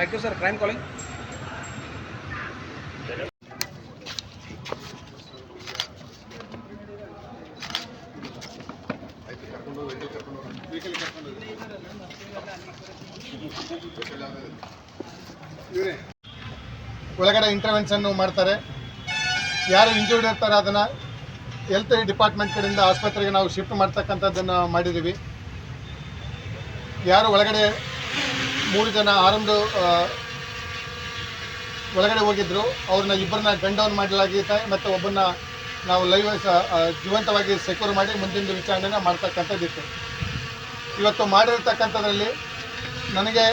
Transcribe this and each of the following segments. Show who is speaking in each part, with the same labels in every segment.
Speaker 1: Thank you sir crime calling
Speaker 2: ಒಳಗಡೆ ಇಂಟರ್ವೆನ್ಷನ್ನು ಮಾಡ್ತಾರೆ. ಯಾರು ಇಂಜೂರ್ಡ್ ಇರ್ತಾರೆ ಅದನ್ನ ಹೆಲ್ತ್ ಡಿಪಾರ್ಟ್ಮೆಂಟ್ ಕಡೆಯಿಂದ ಆಸ್ಪತ್ರೆಗೆ ನಾವು ಶಿಫ್ಟ್ ಮಾಡ್ತಕ್ಕಂಥದ್ದನ್ನು ಮಾಡಿದ್ದೀವಿ. ಯಾರು ಒಳಗಡೆ ಮೂರು ಜನ ಆರೊಂದು ಒಳಗಡೆ ಹೋಗಿದ್ರು. ಅವ್ರನ್ನ ಇಬ್ಬರನ್ನ ಗನ್ ಡೌನ್ ಮಾಡಲಾಗಿದೆ ಮತ್ತು ಒಬ್ಬನ್ನ ನಾವು ಲೈವ್ ಜೀವಂತವಾಗಿ ಸೆಕ್ಯೂರ್ ಮಾಡಿ ಮುಂದಿನ ವಿಚಾರಣೆನ ಮಾಡ್ತಕ್ಕಂಥದ್ದಿತ್ತು ಇವತ್ತು ಮಾಡಿರ್ತಕ್ಕಂಥದ್ರಲ್ಲಿ ನನಗೆ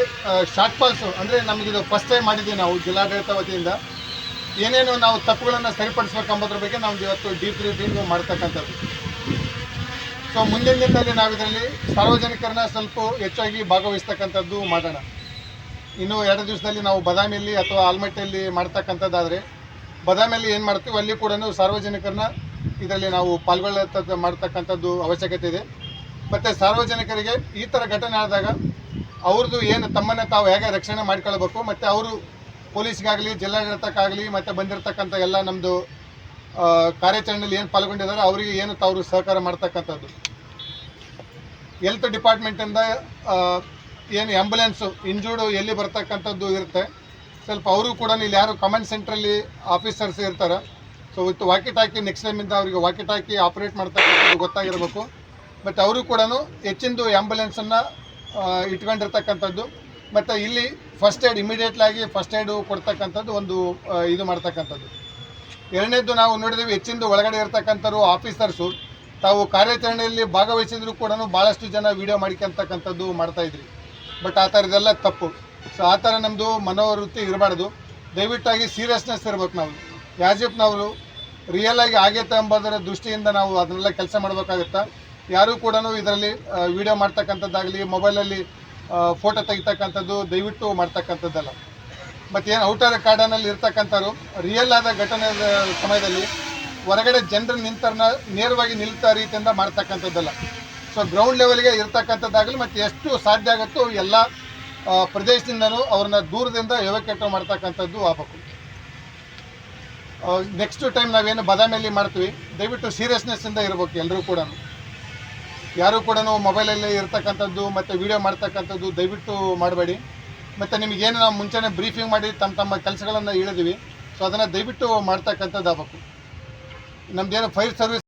Speaker 2: ಶಾರ್ಟ್ ಫಾಲ್ಸು ಅಂದರೆ ನಮಗಿದು ಫಸ್ಟ್ ಟೈಮ್ ಮಾಡಿದ್ದೀವಿ ನಾವು ಜಿಲ್ಲಾಡಳಿತ ವತಿಯಿಂದ. ಏನೇನು ನಾವು ತಪ್ಪುಗಳನ್ನು ಸರಿಪಡಿಸ್ಬೇಕೆಂಬುದ್ರ ಬಗ್ಗೆ ನಾವು ಇವತ್ತು ಡೀಪ್ ರಿವ್ಯೂಂಗ್ ಮಾಡ್ತಕ್ಕಂಥದ್ದು. ಸೊ ಮುಂದಿನ ದಿನದಲ್ಲಿ ನಾವು ಇದರಲ್ಲಿ ಸಾರ್ವಜನಿಕರನ್ನ ಸ್ವಲ್ಪ ಹೆಚ್ಚಾಗಿ ಭಾಗವಹಿಸ್ತಕ್ಕಂಥದ್ದು ಮಾಡೋಣ. ಇನ್ನು ಎರಡು ದಿವಸದಲ್ಲಿ ನಾವು ಬದಾಮಿಯಲ್ಲಿ ಅಥವಾ ಆಲ್ಮಟ್ಟಿಯಲ್ಲಿ ಮಾಡ್ತಕ್ಕಂಥದ್ದಾದರೆ, ಬದಾಮಿಯಲ್ಲಿ ಏನು ಮಾಡ್ತೀವಿ, ಅಲ್ಲಿ ಕೂಡ ಸಾರ್ವಜನಿಕರನ್ನ ಇದರಲ್ಲಿ ನಾವು ಪಾಲ್ಗೊಳ್ಳತಕ್ಕ ಮಾಡ್ತಕ್ಕಂಥದ್ದು ಅವಶ್ಯಕತೆ ಇದೆ. ಮತ್ತು ಸಾರ್ವಜನಿಕರಿಗೆ ಈ ಥರ ಘಟನೆ ಆದಾಗ ಅವ್ರದ್ದು ಏನು ತಮ್ಮನ್ನು ತಾವು ಹೇಗೆ ರಕ್ಷಣೆ ಮಾಡ್ಕೊಳ್ಬೇಕು, ಮತ್ತು ಅವರು ಪೊಲೀಸ್ಗಾಗಲಿ, ಜಿಲ್ಲಾಡಳಿತಕ್ಕಾಗಲಿ, ಮತ್ತು ಬಂದಿರತಕ್ಕಂಥ ಎಲ್ಲ ನಮ್ಮದು ಕಾರ್ಯಾಚರಣೆಯಲ್ಲಿ ಏನು ಪಾಲ್ಗೊಂಡಿದ್ದಾರೆ, ಅವರಿಗೆ ಏನು ತಾವು ಸಹಕಾರ ಮಾಡ್ತಕ್ಕಂಥದ್ದು? ಹೆಲ್ತ್ ಡಿಪಾರ್ಟ್ಮೆಂಟಿಂದ ಏನು ಆ್ಯಂಬುಲೆನ್ಸು ಇಂಜೂರ್ಡು ಎಲ್ಲಿ ಬರ್ತಕ್ಕಂಥದ್ದು ಇರುತ್ತೆ. ಸ್ವಲ್ಪ ಅವರು ಕೂಡ ಇಲ್ಲಿ ಯಾರು ಕಮಾಂಡ್ ಸೆಂಟ್ರಲ್ಲಿ ಆಫೀಸರ್ಸ್ ಇರ್ತಾರೆ. So with walkie talkie next ಟೈಮಿಂದ ಅವರಿಗೆ ವಾಕಿ ಟಾಕಿ ಆಪ್ರೇಟ್ ಮಾಡ್ತಕ್ಕಂಥದ್ದು ಗೊತ್ತಾಗಿರಬೇಕು. ಮತ್ತು ಅವರು ಕೂಡ ಹೆಚ್ಚಿಂದು ಆ್ಯಂಬುಲೆನ್ಸನ್ನು ಇಟ್ಕೊಂಡಿರ್ತಕ್ಕಂಥದ್ದು. ಮತ್ತು ಇಲ್ಲಿ ಫಸ್ಟ್ ಏಡ್ ಇಮಿಡಿಯೇಟ್ಲಾಗಿ ಫಸ್ಟ್ ಏಡು ಕೊಡ್ತಕ್ಕಂಥದ್ದು ಒಂದು ಇದು ಮಾಡ್ತಕ್ಕಂಥದ್ದು. ಎರಡನೇದ್ದು ನಾವು ನೋಡಿದ್ದೀವಿ ಹೆಚ್ಚಿಂದು ಒಳಗಡೆ ಇರ್ತಕ್ಕಂಥವ್ರು ಆಫೀಸರ್ಸು ತಾವು ಕಾರ್ಯಾಚರಣೆಯಲ್ಲಿ ಭಾಗವಹಿಸಿದ್ರು ಕೂಡ ಭಾಳಷ್ಟು ಜನ ವಿಡಿಯೋ ಮಾಡ್ಕೊಂತಕ್ಕಂಥದ್ದು ಮಾಡ್ತಾಯಿದ್ರಿ ಬಟ್ ಆ ಥರದ್ದೆಲ್ಲ ತಪ್ಪು. ಸೊ ಆ ಥರ ನಮ್ಮದು ಮನೋವೃತ್ತಿ ಇರಬಾರ್ದು. ದಯವಿಟ್ಟಾಗಿ ಸೀರಿಯಸ್ನೆಸ್ ಇರ್ಬೇಕು ನಾವು. ಇಫ್ ನಾವು ರಿಯಲ್ ಆಗಿ ಆಗೈತೆ ಎಂಬುದರ ದೃಷ್ಟಿಯಿಂದ ನಾವು ಅದನ್ನೆಲ್ಲ ಕೆಲಸ ಮಾಡಬೇಕಾಗುತ್ತಾ? ಯಾರೂ ಕೂಡ ಇದರಲ್ಲಿ ವಿಡಿಯೋ ಮಾಡ್ತಕ್ಕಂಥದ್ದಾಗಲಿ ಮೊಬೈಲಲ್ಲಿ ಫೋಟೋ ತೆಗಿತಕ್ಕಂಥದ್ದು ದಯವಿಟ್ಟು ಮಾಡ್ತಕ್ಕಂಥದ್ದಲ್ಲ. ಮತ್ತು ಏನು ಔಟರ್ ಕಾರ್ಡನಲ್ಲಿ ಇರ್ತಕ್ಕಂಥವ್ರು ರಿಯಲ್ ಆದ ಘಟನೆ ಸಮಯದಲ್ಲಿ ಹೊರಗಡೆ ಜನರು ನಿಂತರನ್ನ ನೇರವಾಗಿ ನಿಲ್ತಾ ರೀತಿಯಿಂದ ಮಾಡ್ತಕ್ಕಂಥದ್ದಲ್ಲ. ಸೊ ಗ್ರೌಂಡ್ ಲೆವೆಲ್ಗೆ ಇರ್ತಕ್ಕಂಥದ್ದಾಗಲಿ ಮತ್ತು ಎಷ್ಟು ಸಾಧ್ಯ ಆಗುತ್ತೋ ಎಲ್ಲ ಪ್ರದೇಶದಿಂದನೂ ಅವ್ರನ್ನ ದೂರದಿಂದ ಎವಕೇಟ್ ಮಾಡ್ತಕ್ಕಂಥದ್ದು ಆಗಬೇಕು ನೆಕ್ಸ್ಟ್ ಟೈಮ್ ನಾವೇನು ಬದಾಮಿಯಲ್ಲಿ ಮಾಡ್ತೀವಿ, ದಯವಿಟ್ಟು ಸೀರಿಯಸ್ನೆಸ್ಸಿಂದ ಇರಬೇಕು ಎಲ್ಲರೂ ಕೂಡ ಯಾರೂ ಕೂಡ ಮೊಬೈಲಲ್ಲಿ ಇರ್ತಕ್ಕಂಥದ್ದು ಮತ್ತು ವಿಡಿಯೋ ಮಾಡ್ತಕ್ಕಂಥದ್ದು ದಯವಿಟ್ಟು ಮಾಡಬೇಡಿ. ಮತ್ತು ನಿಮಗೇನು ನಾವು ಮುಂಚೆನೇ ಬ್ರೀಫಿಂಗ್ ಮಾಡಿ ತಮ್ಮ ತಮ್ಮ ಕೆಲಸಗಳನ್ನು ಹೇಳಿದ್ದೀವಿ ಸೊ ಅದನ್ನು ದಯವಿಟ್ಟು ಮಾಡ್ತಕ್ಕಂಥದ್ದು ಆಗಬೇಕು ನಮ್ಮದೇನು ಫೈರ್ ಸರ್ವಿಸ್